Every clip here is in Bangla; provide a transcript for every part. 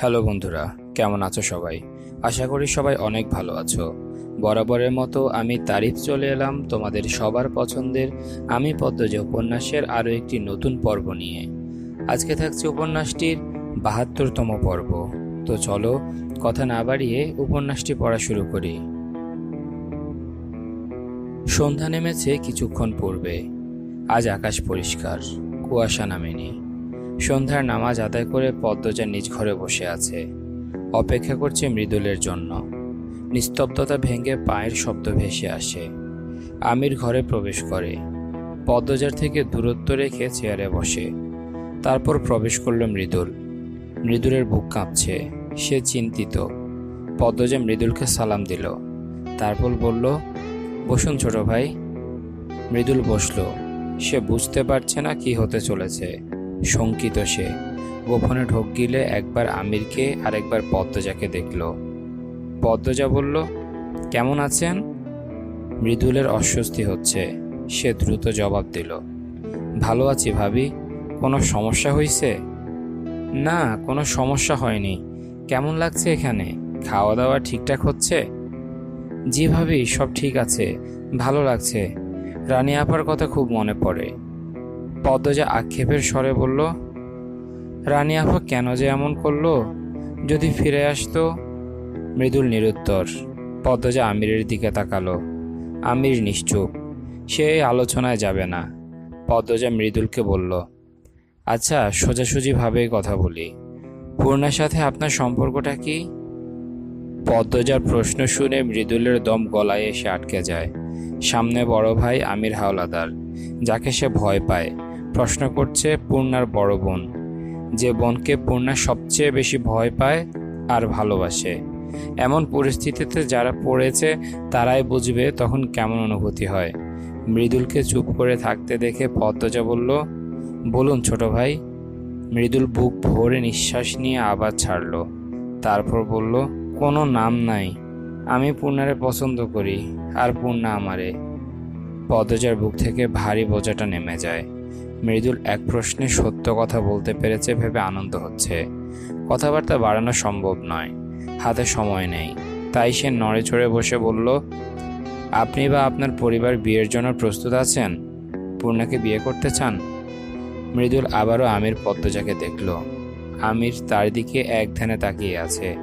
হ্যালো বন্ধুরা, কেমন আছো সবাই? আশা করি সবাই অনেক ভালো আছো। বরাবরের মতো আমি তারিফ চলে এলাম তোমাদের সবার পছন্দের আমি পদ্মজ উপন্যাসের আরও একটি নতুন পর্ব নিয়ে। আজকে থাকছে উপন্যাসটির বাহাত্তরতম পর্ব। তো চলো, কথা না বাড়িয়ে উপন্যাসটি পড়া শুরু করি। সন্ধ্যা নেমেছে কিছুক্ষণ পূর্বে। আজ আকাশ পরিষ্কার, কুয়াশা নামেনি। সন্ধ্যার নামাজ আদায় করে পদ্মজা নিজ ঘরে বসে আছে। অপেক্ষা করছে মৃদুলের জন্য। নিস্তব্ধতা ভেঙে পায়ের শব্দ ভেসে আসে। আমির ঘরে প্রবেশ করে। পদ্মজার থেকে দূরত্ব রেখে চেয়ারে বসে। তারপর প্রবেশ করল মৃদুল। মৃদুলের বুক কাঁপছে। সে চিন্তিত। পদ্মজা মৃদুলকে সালাম দিল। তারপর বলল, বসুন ছোট ভাই। মৃদুল বসল। সে বুঝতে পারছে না কি হতে চলেছে। শঙ্কিত সে। গোপনে ঢোক গিলে একবার আমিরকে আর একবার পদ্মজাকে দেখল। পদ্মজা বলল, কেমন আছেন? মৃদুলের অস্বস্তি হচ্ছে। সে দ্রুত জবাব দিল, ভালো আছি ভাবি। কোনো সমস্যা হয়েছে না, কোনো সমস্যা হয়নি। কেমন লাগছে এখানে? খাওয়া দাওয়া ঠিকঠাক হচ্ছে? জি ভাবি, সব ঠিক আছে। ভালো লাগছে। রানী আপার কথা খুব মনে পড়ে। পদ্মজা আক্ষেপের স্বরে বলল, রানী আপা কেন যে এমন করল? যদি ফিরে আসতো? মৃদুল নিরুত্তর। পদ্মজা আমিরের দিকে তাকালো। আমির নিশ্চুপ, সে আলোচনায় যাবে না। পদ্মজা মৃদুলকে বলল আচ্ছা সোজাসুজিভাবেই কথা বলি। পূর্ণার সাথে আপনার সম্পর্কটা কি? পদ্মজার প্রশ্ন শুনে মৃদুলের দম গলায় এসে আটকে যায়। সামনে বড় ভাই আমির হাওলাদার, যাকে সে ভয় পায়। প্রশ্ন করছে পূর্ণার বড় বোন। যে বোনকে পূর্ণা সবচেয়ে বেশি ভয় পায় আর ভালোবাসে। এমন পরিস্থিতিতে যারা পড়েছে, তারাই বুঝবে তখন কেমন অনুভূতি হয়। মৃদুলকে চুপ করে থাকতে দেখে পদ্মজা বলল, বলুন ছোট ভাই। মৃদুল বুক ভরে নিঃশ্বাস নিয়ে আবার ছাড়ল। তারপর বলল, কোনো নাম নাই। আমি পূর্ণারে পছন্দ করি, আর পূর্ণা আমারে। পদ্মজার বুক থেকে ভারী বোঝাটা নেমে যায়। মৃদুল এক প্রশ্নে সত্য কথা বলতে পেরেছে, ভেবে আনন্দ হচ্ছে। কথাবার্তা বাড়ানো সম্ভব নয়। হাতে সময় নেই। তাই সে নড়ে চড়ে বসে বলল, আপনি বা আপনার পরিবার বিয়ের জন্য প্রস্তুত আছেন? পূর্ণাকে বিয়ে করতে চান? মৃদুল আবারও আমির পদ্মজাকে দেখল। আমির তার দিকে এক ধ্যানে তাকিয়ে আছে।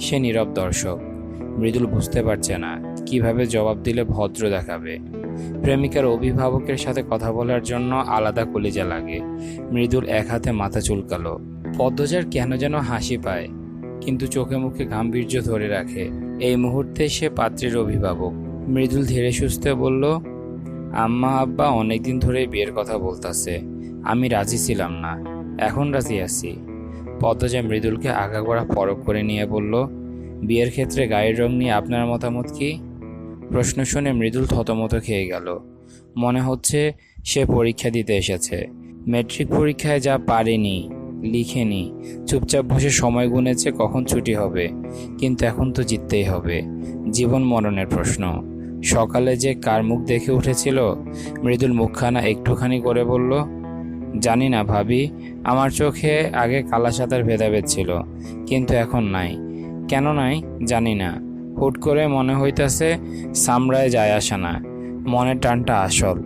সে নীরব দর্শক। মৃদুল বুঝতে পারছে না, কীভাবে জবাব দিলে ভদ্র দেখাবে। প্রেমিকার অভিভাবকের সাথে কথা বলার জন্য আলাদা কলিজা লাগে। মৃদুল এক হাতে মাথা চুলকালো। পদ্মজার কেন যেন হাসি পায়, কিন্তু চোখে মুখে গাম্ভীর্য ধরে রাখে। এই মুহূর্তে সে পাত্রের অভিভাবক। মৃদুল ধীরে সুস্থে বলল, আম্মা, আব্বা অনেকদিন ধরে বিয়ের কথা বলতাছে। আমি রাজি ছিলাম না, এখন রাজি আছি। পদ্মজা মৃদুলকে আগাগোড়া পরখ করে নিয়ে বলল, বিয়ের ক্ষেত্রে গায়ের রং নিয়ে আপনার মতামত কি? প্রশ্ন শুনে মৃদুল থতমত খেয়ে গেল। মনে হচ্ছে সে পরীক্ষা দিতে এসেছে। মেট্রিক পরীক্ষায় যা পারেনি, লিখেনি, চুপচাপ বসে সময় গুনেছে কখন ছুটি হবে, কিন্তু এখন তো জিততেই হবে। জীবন মরণের প্রশ্ন। সকালে যে কার মুখ দেখে উঠেছিল, মৃদুল মুখখানা একটুখানি করে বলল, জানি না ভাবি, আমার চোখে আগে কালা সাঁতার ভেদাভেদ ছিল, কিন্তু এখন নাই। কেন নাই জানি না। হুট করে মনে হইতাছে সামরায় যায় আসে না। মনের টানটা আসল।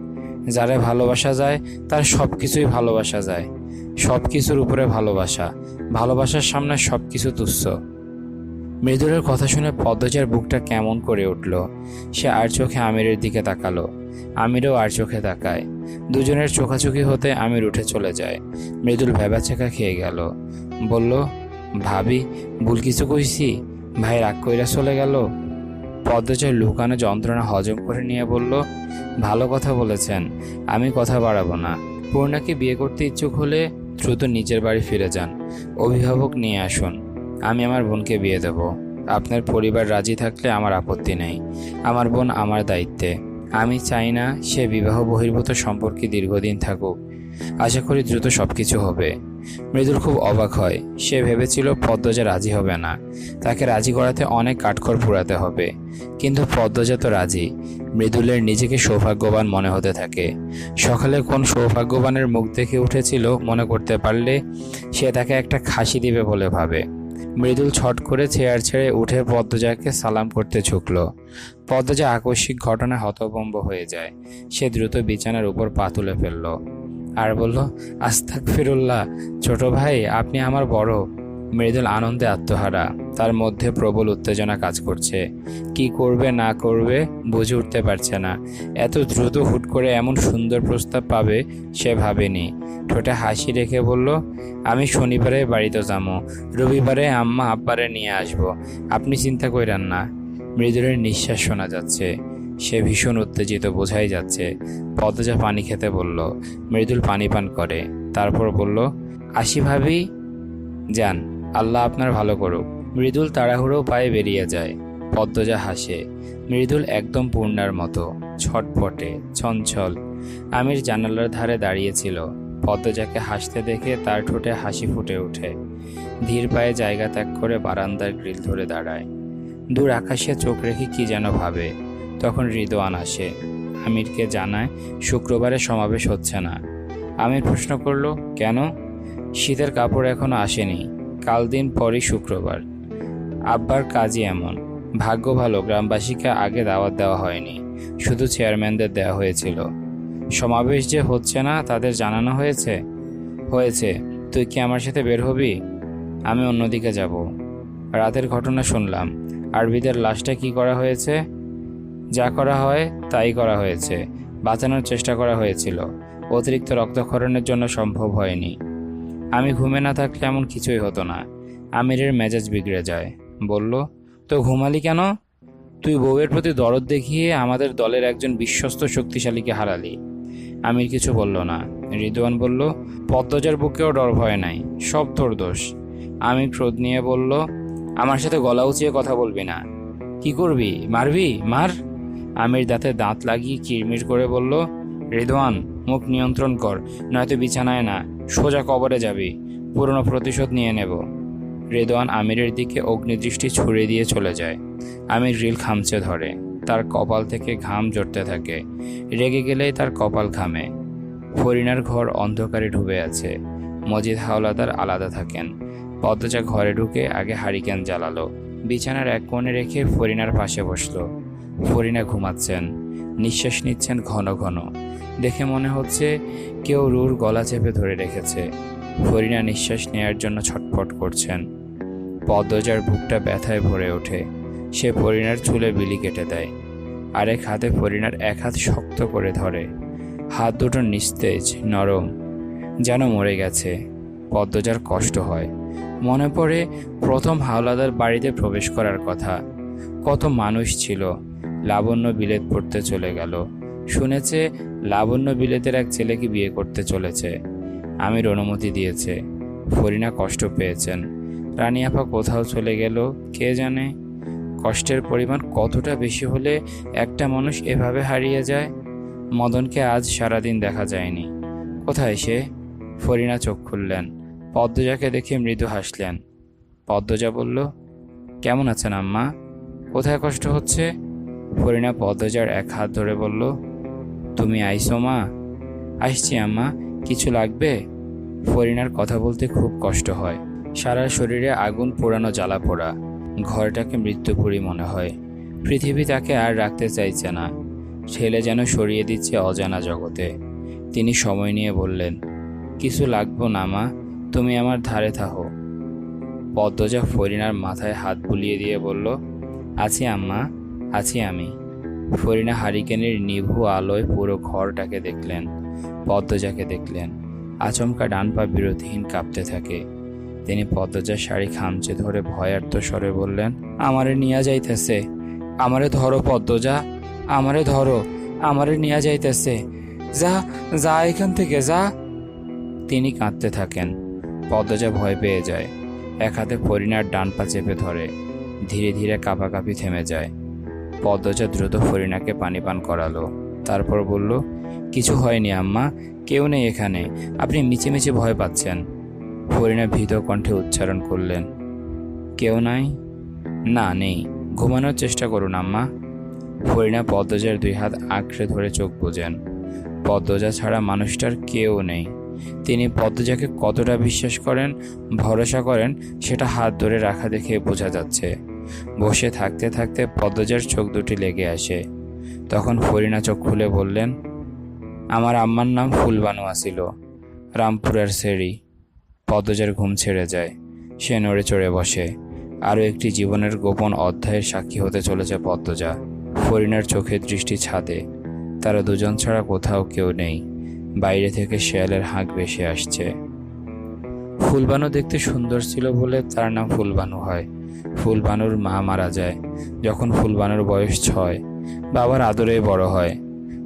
যারে ভালোবাসা যায়, তার সব কিছুই ভালোবাসা যায়। সব কিছুর উপরে ভালোবাসা। ভালোবাসার সামনে সব কিছু তুচ্ছ। মৃদুরের কথা শুনে পদ্মজার বুকটা কেমন করে উঠল। সে আর চোখে আমিরের দিকে তাকালো। আমিরও আর চোখে তাকায়। দুজনের চোখাচোখি হতে আমির উঠে চলে যায়। মৃদুল ভেবাচেকা খেয়ে গেল। বলল, ভাবি, ভুল কিছু কইছি? ভাই রাগ কইরা চলে গেল। পদ্মজার লুকানো যন্ত্রণা হজম করে নিয়ে বলল, ভালো কথা বলেছেন, আমি কথা বাড়াবো না। পূর্ণাকে বিয়ে করতে ইচ্ছুক হলে দ্রুত নিজের বাড়ি ফিরে যান। অভিভাবক নিয়ে আসুন, আমি আমার বোনকে বিয়ে দেব। আপনার পরিবার রাজি থাকলে আমার আপত্তি নেই। আমার বোন আমার দায়িত্বে। আমি চাই না সে বিবাহ বহির্ভূত সম্পর্কে দীর্ঘদিন থাকুক। আশা করি দ্রুত সব কিছু হবে। মৃদুল খুব অবাক হয়। সে ভেবেছিল পদ্মজা রাজি হবে না। তাকে রাজি করাতে অনেক কাঠখড় পুরাতে হবে। কিন্তু পদ্মজা তো রাজি। মৃদুলের নিজেকে সৌভাগ্যবান মনে হতে থাকে। সকালে কোন সৌভাগ্যবানের মুখ দেখে উঠেছিল মনে করতে পারলে সে তাকে একটা খাসি দিবে বলে ভাবে। মৃদুল ছট করে চেয়ার ছেড়ে উঠে পদ্মজাকে সালাম করতে ঝুঁকল। পদ্মজা আকস্মিক ঘটনায় হতভম্ব হয়ে যায়। সে দ্রুত বিছানার উপর পা তুলে ফেলল। আর বলল আস্তাক ফিরুল্লাহ ছোট ভাই, আপনি আমার বড়। মৃদুল আনন্দে আত্মহারা। তার মধ্যে প্রবল উত্তেজনা কাজ করছে। কি করবে, না করবে, বুঝে উঠতে পারছে না। এত দ্রুত হুট করে এমন সুন্দর প্রস্তাব পাবে, সে ভাবেনি। ঠোঁটে হাসি রেখে বলল, আমি শনিবারে বাড়িতে যাব। রবিবারে আম্মা আব্বারে নিয়ে আসব। আপনি চিন্তা করেন না। মৃদুলের নিঃশ্বাস শোনা যাচ্ছে। সে ভীষণ উত্তেজিত বোঝাই যাচ্ছে। পদ্মজা পানি খেতে বলল, মৃদুল পানি পান করে। তারপর বলল, আসি ভাবি, যান, আল্লাহ আপনার ভালো করুক। মৃদুল তাড়াহুড়ো পায়ে বেরিয়ে যায়। পদ্মজা হাসে, মৃদুল একদম পূর্ণার মতো ছটফটে চঞ্চল। আমির জানালার ধারে দাঁড়িয়েছিল। পদ্মজাকে হাসতে দেখে তার ঠোঁটে হাসি ফুটে ওঠে। ধীর পায়ে জায়গা ত্যাগ করে বারান্দার গ্রিল ধরে দাঁড়ায়। দূর আকাশে চোখ রেখে কি যেন ভাবে। তখন রিদোয়ান আসে। আমিরকে জানায়, শুক্রবারে সমাবেশ হচ্ছে না। আমির প্রশ্ন করল, কেন? শীতের কাপড় এখনও আসেনি। কাল দিন পরই শুক্রবার। আব্বার কাজই এমন। ভাগ্য ভালো, গ্রামবাসীকে আগে দাওয়াত দেওয়া হয়নি। শুধু চেয়ারম্যানদের দেওয়া হয়েছিল। সমাবেশ যে হচ্ছে না, তাদের জানানো হয়েছে? হয়েছে। তুই কি আমার সাথে বের হবি? আমি অন্যদিকে যাব। রাতের ঘটনা শুনলাম। আরবিদের লাশটা কি করা হয়েছে? যা করা হয়, তাই করা হয়েছে। বাঁচানোর চেষ্টা করা হয়েছিল। অতিরিক্ত রক্তক্ষরণের জন্য সম্ভব হয়নি। আমি ঘুমে না থাকলে এমন কিছুই হতো না। আমিরের মেজাজ বিগড়ে যায়। বলল, তো ঘুমালি কেন? তুই বউয়ের প্রতি দরদ দেখিয়ে আমাদের দলের একজন বিশ্বস্ত শক্তিশালীকে হারালি। আমির কিছু বলল না। রিদওয়ান বলল, পদ্মজার বুকেও ডর ভয় নাই, সব তোর দোষ। আমি ক্রোধ নিয়ে বলল, আমার সাথে গলা উঁচিয়ে কথা বলবি না। কি করবি? মারবি? মার। আমির দাঁতে দাঁত লাগিয়ে কিরমির করে বলল, রিদওয়ান, মুখ নিয়ন্ত্রণ কর, নয়তো বিছানায় না, সোজা কবরে যাবি, পুরনো প্রতিশোধ নিয়ে নেব। রেদওয়ান আমিরের দিকে অগ্নিদৃষ্টি ছুড়ে দিয়ে চলে যায়। আমির রিল খামচে ধরে, তার কপাল থেকে ঘাম জড়তে থাকে, রেগে গেলেই তার কপাল ঘামে। ফরিনার ঘর অন্ধকারে ডুবে আছে, মজিদ হাওলাদার আলাদা থাকেন। পদ্মজা ঘরে ঢুকে আগে হারিকেন জ্বালালো, বিছানার এক কোণে রেখে ফরিনার পাশে বসল। ফরিনা ঘুমাচ্ছেন, নিঃশ্বাস নিচ্ছেন ঘন ঘন। দেখে মনে হচ্ছে কেউ রুর গলা চেপে ধরে রেখেছে। ফরিনা নিঃশ্বাস নেয়ার জন্য ছটফট করছেন। পদ্মজার বুকটা ব্যথায় ভরে ওঠে। সে ফরিনার চুলে বিলি কেটে দেয়। আরেক হাতে ফরিনার এক হাত শক্ত করে ধরে। হাত দুটো নিস্তেজ, নরম। যেন মরে গেছে। পদ্মজার কষ্ট হয়। মনে পড়ে প্রথম হাওলাদার বাড়িতে প্রবেশ করার কথা। কত মানুষ ছিল। লাবণ্য বিলেত পড়তে চলে গেল। শুনেছে, লাবণ্য বিলেতের এক ছেলেকে বিয়ে করতে চলেছে। আমির অনুমতি দিয়েছে। ফরিনা কষ্ট পেয়েছেন। রানী আপা কোথাও চলে গেল, কে জানে? কষ্টের পরিমাণ কতটা বেশি হলে একটা মানুষ এভাবে হারিয়ে যায়? মদনকে আজ সারাদিন দেখা যায়নি। কোথায় সে? ফরিনা চোখ খুললেন। পদ্মজাকে দেখে মৃদু হাসলেন। পদ্মজা বলল, কেমন আছেন আম্মা? কোথায় কষ্ট হচ্ছে? ফরিনা পদ্মজার এক হাত ধরে বলল, তুমি আইসো মা, আসছি আম্মা, কিছু লাগবে? ফরিনার কথা বলতে খুব কষ্ট হয়। সারা শরীরে আগুন পোড়ানো জ্বালা পোড়া, ঘরটাকে মৃত্যুপুরী মনে হয়। পৃথিবী তাকে আর রাখতে চাইছে না। ছেলে যেন সরিয়ে দিচ্ছে অজানা জগতে। তিনি সময় নিয়ে বললেন, কিছু লাগবো না মা, তুমি আমার ধারে থাকো পদ্মজা ফরিনার মাথায় হাত বুলিয়ে দিয়ে বলল, আছি আম্মা আছি আমি। ফরিনা হারিকেনের নিভু আলোয় পুরো ঘরটাকে দেখলেন, পদ্মজাকে দেখলেন। আচমকা ডান পা বিরতিহীন কাঁপতে থাকে। তিনি পদ্মজার শাড়ি খামচে ধরে ভয়ার্ত স্বরে বললেন, আমারে নিয়ে যাইতেছে। আমারে ধরো পদ্মজা, আমারে ধরো, আমারে নিয়ে যাইতেছে। যা যা এখান থেকে, যা। তিনি কাঁদতে থাকেন। পদ্মজা ভয় পেয়ে যায়। এক হাতে ফরিনার ডান পা চেপে ধরে। ধীরে ধীরে কাঁপাকাঁপি থেমে যায়। পদ্মজা দ্রুত ফরিনাকে পানি পান করালো। তারপর বলল, কিছু হয়নি আম্মা, কেউ নেই এখানে, আপনি মিচে মিচে ভয় পাচ্ছেন। ফরিনা ভীত কণ্ঠে উচ্চারণ করলেন, কেউ নাই? না, নেই। ঘুমানোর চেষ্টা করুন আম্মা। ফরিনা পদ্মজার দুই হাত আঁকড়ে ধরে চোখ বোঝেন পদ্মজা ছাড়া মানুষটার কেউ নেই। তিনি পদ্মজাকে কতটা বিশ্বাস করেন, ভরসা করেন, সেটা হাত ধরে রাখা দেখে বোঝা যাচ্ছে। বসে থাকতে থাকতে পদ্মজার চোখ দুটি লেগে আসে। তখন ফরিনা চোখ খুলে বললেন, আমার আম্মার নাম ফুলবানু আসিল রামপুরের সেরি। পদ্মজার ঘুম ছেড়ে যায়, সে নড়ে চড়ে বসে। আরও একটি জীবনের গোপন অধ্যায়ের সাক্ষী হতে চলেছে পদ্মজা। ফরিনার চোখের দৃষ্টি ছাদে। তারা দুজন ছাড়া কোথাও কেউ নেই। বাইরে থেকে শেয়ালের হাঁক ভেসে আসছে। ফুলবানু দেখতে সুন্দর ছিল বলে তার নাম ফুলবানু হয়। ফুলবানুর মা মারা যায়। যখন ফুলবানুর বয়স ছয়, বাবার আদরে বড় হয়।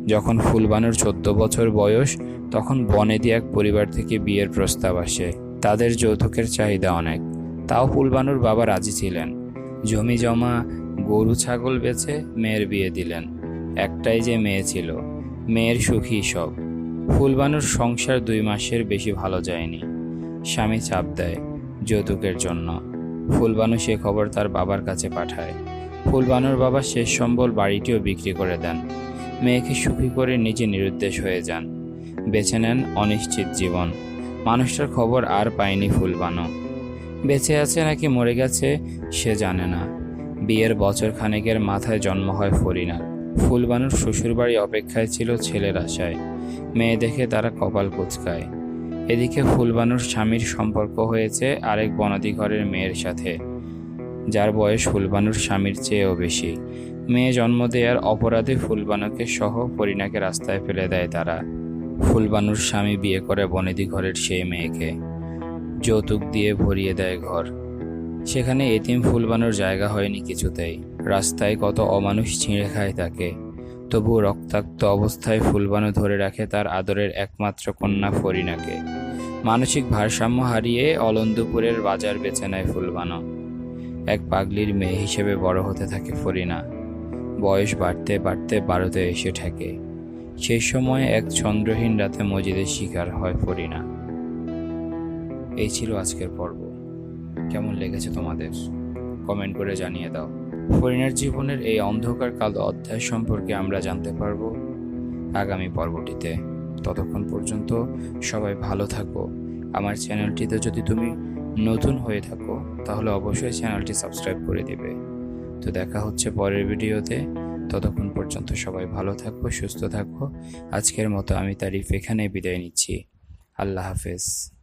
যখন ফুলবানুর চোদ্দ বছর বয়স, তখন বনেদি এক পরিবার থেকে বিয়ের প্রস্তাব আসে। তাদের যৌতুকের চাহিদা অনেক। তাও ফুলবানুর বাবা রাজি ছিলেন। জমি জমা, গরু ছাগল বেচে মেয়ের বিয়ে দিলেন। একটাই যে মেয়ে ছিল, মেয়ের সুখী সব। ফুলবানুর সংসার দুই মাসের বেশি ভালো যায়নি। স্বামী চাপ দেয় যৌতুকের জন্য। ফুলবানু সে খবর তার বাবার কাছে পাঠায়। ফুলবানুর বাবা শেষ সম্বল বাড়িটিও বিক্রি করে দেন। মেয়েকে সুখী করে নিজে নিরুদ্দেশ হয়ে যান। বেছে নেন অনিশ্চিত জীবন। মানুষটার খবর আর পায়নি ফুলবানু। বেঁচে আছে নাকি মরে গেছে সে জানে না। বিয়ের বছর খানেকের মাথায় জন্ম হয় ফরিনার। ফুলবানুর শ্বশুরবাড়ি অপেক্ষায় ছিল ছেলের আশায়। মেয়ে দেখে তারা কপাল কুচকায়। এদিকে ফুলবানুর স্বামীর সম্পর্ক হয়েছে আরেক বনাদি ঘরের মেয়ের সাথে, যার বয়স ফুলবানুর স্বামীর চেয়েও বেশি। মেয়ে জন্ম দেওয়ার অপরাধে ফুলবানুকে সহ ফরিনাকে রাস্তায় ফেলে দেয় তারা। ফুলবানুর স্বামী বিয়ে করে বনেদি ঘরের সেই মেয়েকে। যৌতুক দিয়ে ভরিয়ে দেয় ঘর। সেখানে এতিম ফুলবানুর জায়গা হয়নি কিছুতেই। রাস্তায় কত অমানুষ ছিঁড়ে খায় তাকে। তবু রক্তাক্ত অবস্থায় ফুলবানু ধরে রাখে তার আদরের একমাত্র কন্যা ফরিনাকে। মানসিক ভারসাম্য হারিয়ে অলন্দুপুরের বাজার বেছে নেয় ফুলবানু। এক পাগলির মেয়ে হিসেবে বড় হতে থাকে ফরিনা। বয়স বাড়তে বাড়তে বারোতে এসে ঠেকে। সেই সময় এক চন্দ্রহীন রাতে মজিদের শিকার হয় ফরিনা। এই ছিল আজকের পর্ব। কেমন লেগেছে তোমাদের? কমেন্ট করে জানিয়ে দাও। ফরিনার জীবনের এই অন্ধকার কালো অধ্যায় সম্পর্কে আমরা জানতে পারব। আগামী পর্বটিতে। ততক্ষণ পর্যন্ত সবাই ভালো থাকো। আমার চ্যানেলটিতে যদি তুমি নতুন হয়ে থাকো, তাহলে অবশ্যই চ্যানেলটি সাবস্ক্রাইব করে দিবে। তো দেখা হচ্ছে পরের ভিডিওতে। ততক্ষণ পর্যন্ত সবাই ভালো থাকো, সুস্থ থাকো। আজকের মতো আমি তারিফ এখানে বিদায় নিচ্ছি। আল্লাহ হাফেজ।